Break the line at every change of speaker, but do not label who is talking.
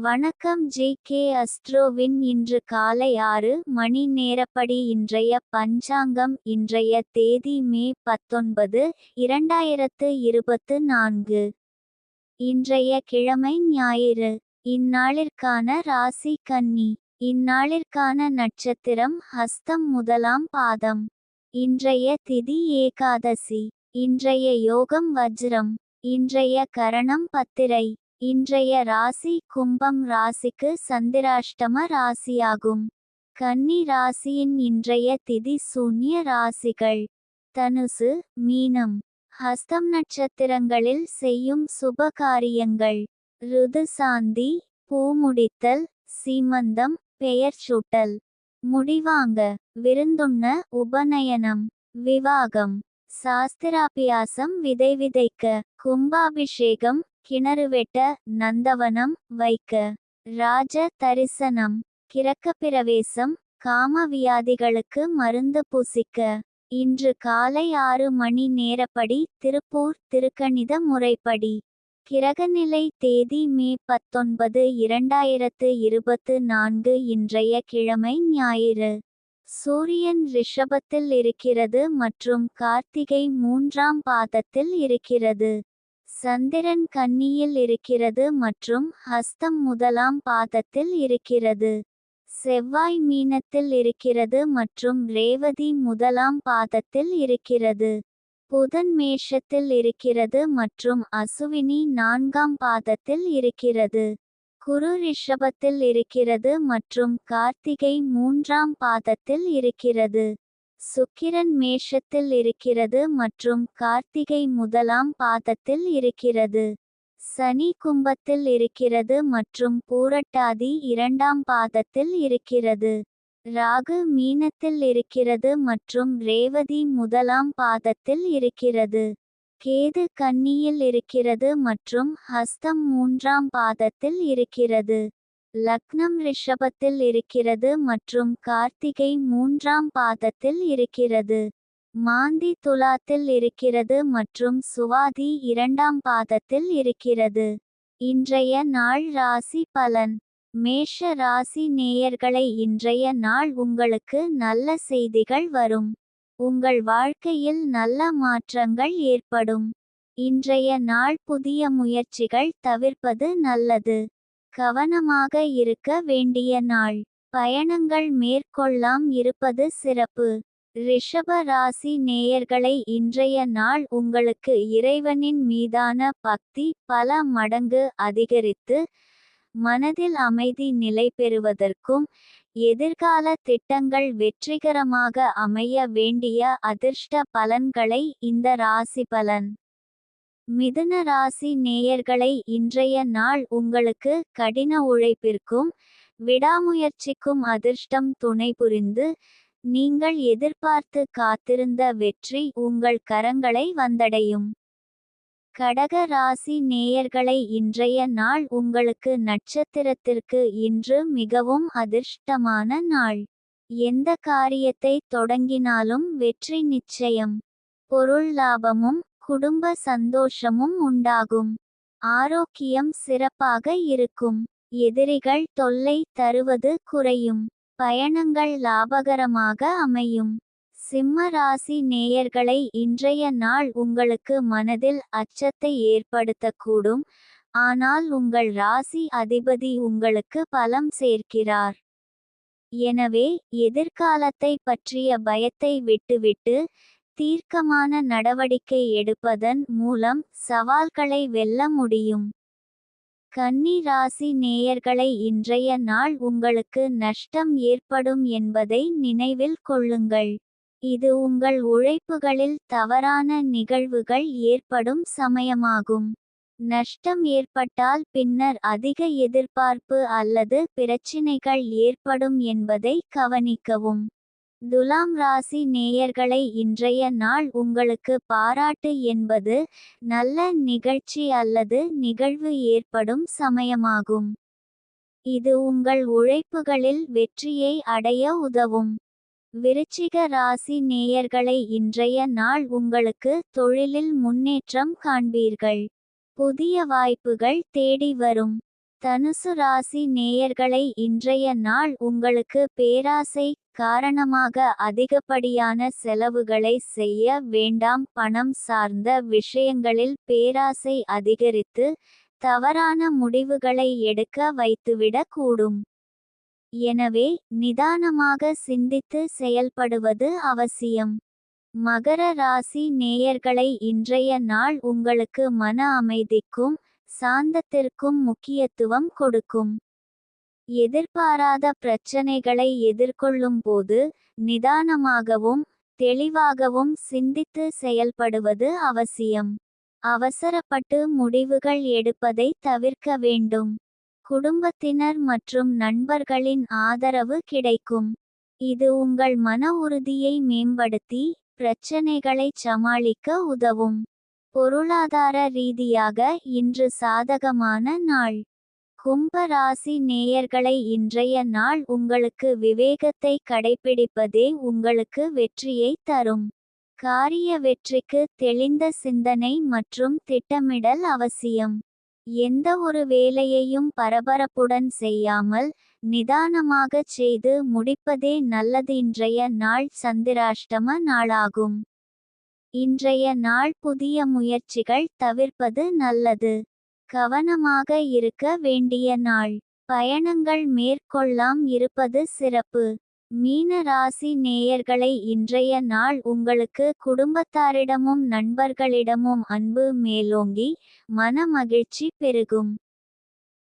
வணக்கம் J K அஸ்ட்ரோவின் இன்று காலை ஆறு மணி நேரப்படி இன்றைய பஞ்சாங்கம் இன்றைய தேதி மே பத்தொன்பது இரண்டாயிரத்து இருபத்து நான்கு. இன்றைய கிழமை ஞாயிறு. இந்நாளிற்கான ராசி கன்னி. இந்நாளிற்கான நட்சத்திரம் ஹஸ்தம் முதலாம் பாதம். இன்றைய திதி ஏகாதசி. இன்றைய யோகம் வஜ்ரம். இன்றைய கரணம் பத்திரை. இன்றைய ராசி கும்பம் ராசிக்கு சந்திராஷ்டம ராசியாகும். கன்னி ராசியின் இன்றைய திதி சூன்ய ராசிகள். தனுசு மீனம். ஹஸ்தம் நட்சத்திரங்களில் செய்யும் சுப காரியங்கள் ருது சாந்தி பூமுடித்தல் சீமந்தம் பெயர் சூட்டல். முடிவாங்க. விருந்துண்ண உபநயனம். விவாகம். சாஸ்திராபியாசம் விதை விதைக்க. கும்பாபிஷேகம் கிணறு வெட்ட நந்தவனம் வைக்க. ராஜ தரிசனம். கிரக்கப்பிரவேசம் காம வியாதிகளுக்கு மருந்து பூசிக்க. இன்று காலை ஆறு மணி நேரப்படி திருப்பூர் திருக்கணித முறைப்படி. கிரகநிலை தேதி மே பத்தொன்பது இரண்டாயிரத்து இருபத்து நான்கு இன்றைய கிழமை ஞாயிறு. சூரியன் ரிஷபத்தில் இருக்கிறது மற்றும் கார்த்திகை மூன்றாம் பாதத்தில் இருக்கிறது. சந்திரன் கன்னியில் இருக்கிறது மற்றும் ஹஸ்தம் முதலாம் பாதத்தில் இருக்கிறது. செவ்வாய் மீனத்தில் இருக்கிறது மற்றும் ரேவதி முதலாம் பாதத்தில் இருக்கிறது. புதன் மேஷத்தில் இருக்கிறது மற்றும் அசுவினி நான்காம் பாதத்தில் இருக்கிறது. குரு ரிஷபத்தில் இருக்கிறது மற்றும் கார்த்திகை மூன்றாம் பாதத்தில் இருக்கிறது. சுக்கிரன் மேஷத்தில் இருக்கிறது மற்றும் கார்த்திகை முதலாம் பாதத்தில் இருக்கிறது. சனி கும்பத்தில் இருக்கிறது மற்றும் பூரட்டாதி இரண்டாம் பாதத்தில் இருக்கிறது. ராகு மீனத்தில் இருக்கிறது மற்றும் ரேவதி முதலாம் பாதத்தில் இருக்கிறது. கேது கன்னியில் இருக்கிறது மற்றும் ஹஸ்தம் மூன்றாம் பாதத்தில் இருக்கிறது. லக்னம் ரிஷபத்தில் இருக்கிறது மற்றும் கார்த்திகை மூன்றாம் பாதத்தில் இருக்கிறது. மாந்தி துலாத்தில் இருக்கிறது மற்றும் சுவாதி இரண்டாம் பாதத்தில் இருக்கிறது. இன்றைய நாள் ராசி பலன். மேஷ ராசி நேயர்களை இன்றைய நாள் உங்களுக்கு நல்ல செய்திகள் வரும். உங்கள் வாழ்க்கையில் நல்ல மாற்றங்கள் ஏற்படும். இன்றைய நாள் புதிய முயற்சிகள் தவிர்ப்பது நல்லது. கவனமாக இருக்க வேண்டிய நாள். பயணங்கள் மேற்கொள்ளாம் இருப்பது சிறப்பு. ரிஷப ராசி நேயர்களை இன்றைய நாள் உங்களுக்கு இறைவனின் மீதான பக்தி பல மடங்கு அதிகரித்து மனதில் அமைதி நிலை பெறுவதற்கும் எதிர்கால திட்டங்கள் வெற்றிகரமாக அமைய வேண்டிய அதிர்ஷ்ட பலன்களை இந்த ராசி பலன். மிதுன ராசி நேயர்களை இன்றைய நாள் உங்களுக்கு கடின உழைப்பிற்கும் விடாமுயற்சிக்கும் அதிர்ஷ்டம் துணை புரிந்து நீங்கள் எதிர்பார்த்து காத்திருந்த வெற்றி உங்கள் கரங்களை வந்தடையும். கடக ராசி நேயர்களை இன்றைய நாள் உங்களுக்கு நட்சத்திரத்திற்கு இன்று மிகவும் அதிர்ஷ்டமான நாள். எந்த காரியத்தை தொடங்கினாலும் வெற்றி நிச்சயம். பொருள் லாபமும் குடும்ப சந்தோஷமும் உண்டாகும். ஆரோக்கியம் சிறப்பாக இருக்கும். எதிரிகள் தொல்லை தருவது குறையும். பயணங்கள் லாபகரமாக அமையும். சிம்ம ராசி நேயர்களை இன்றைய நாள் உங்களுக்கு மனதில் அச்சத்தை ஏற்படுத்தக்கூடும். ஆனால் உங்கள் ராசி அதிபதி உங்களுக்கு பலம் சேர்க்கிறார். எனவே எதிர்காலத்தை பற்றிய பயத்தை விட்டுவிட்டு தீர்க்கமான நடவடிக்கை எடுப்பதன் மூலம் சவால்களை வெல்ல முடியும். கன்னி ராசி நேயர்களை இன்றைய நாள் உங்களுக்கு நஷ்டம் ஏற்படும் என்பதை நினைவில் கொள்ளுங்கள். இது உங்கள் உழைப்புகளில் தவறான நிகழ்வுகள் ஏற்படும் சமயமாகும். நஷ்டம் ஏற்பட்டால் பின்னர் அதிக எதிர்பார்ப்பு அல்லது பிரச்சினைகள் ஏற்படும் என்பதை கவனிக்கவும். துலாம் ராசி நேயர்களை இன்றைய நாள் உங்களுக்கு பாராட்டு என்பது நல்ல நிகழ்ச்சி அல்லது நிகழ்வு ஏற்படும் சமயமாகும். இது உங்கள் உழைப்புகளில் வெற்றியை அடைய உதவும். விருச்சிக ராசி நேயர்களை இன்றைய நாள் உங்களுக்கு தொழிலில் முன்னேற்றம் காண்பீர்கள். புதிய வாய்ப்புகள் தேடி வரும். தனுசு ராசி நேயர்களை இன்றைய நாள் உங்களுக்கு பேராசை காரணமாக அதிகப்படியான செலவுகளை செய்ய வேண்டாம். பணம் சார்ந்த விஷயங்களில் பேராசை அதிகரித்து தவறான முடிவுகளை எடுக்க வைத்துவிடக் கூடும். எனவே நிதானமாக சிந்தித்து செயல்படுவது அவசியம். மகர ராசி நேயர்களை இன்றைய நாள் உங்களுக்கு மன அமைதிக்கும் சாந்தத்திற்கும் முக்கியத்துவம் கொடுக்கும். எதிர்பாராத பிரச்சனைகளை எதிர்கொள்ளும் போது நிதானமாகவும் தெளிவாகவும் சிந்தித்து செயல்படுவது அவசியம். அவசரப்பட்டு முடிவுகள் எடுப்பதை தவிர்க்க வேண்டும். குடும்பத்தினர் மற்றும் நண்பர்களின் ஆதரவு கிடைக்கும். இது உங்கள் மன உறுதியை மேம்படுத்தி பிரச்சனைகளை சமாளிக்க உதவும். பொருளாதார ரீதியாக இன்று சாதகமான நாள். கும்ப ராசி நேயர்களை இன்றைய நாள் உங்களுக்கு விவேகத்தை கடைபிடிப்பதே உங்களுக்கு வெற்றியை தரும். காரிய வெற்றிக்கு தெளிந்த சிந்தனை மற்றும் திட்டமிடல் அவசியம். எந்த ஒரு வேலையையும் பரபரப்புடன் செய்யாமல் நிதானமாகச் செய்து முடிப்பதே நல்லது. இன்றைய நாள் சந்திராஷ்டம நாளாகும். இன்றைய நாள் புதிய முயற்சிகள் தவிர்ப்பது நல்லது. கவனமாக இருக்க வேண்டிய நாள். பயணங்கள் மேற்கொள்ளாம் இருப்பது சிறப்பு. மீன ராசி நேயர்களை இன்றைய நாள் உங்களுக்கு குடும்பத்தாரிடமும் நண்பர்களிடமும் அன்பு மேலோங்கி மன மகிழ்ச்சி பெருகும்.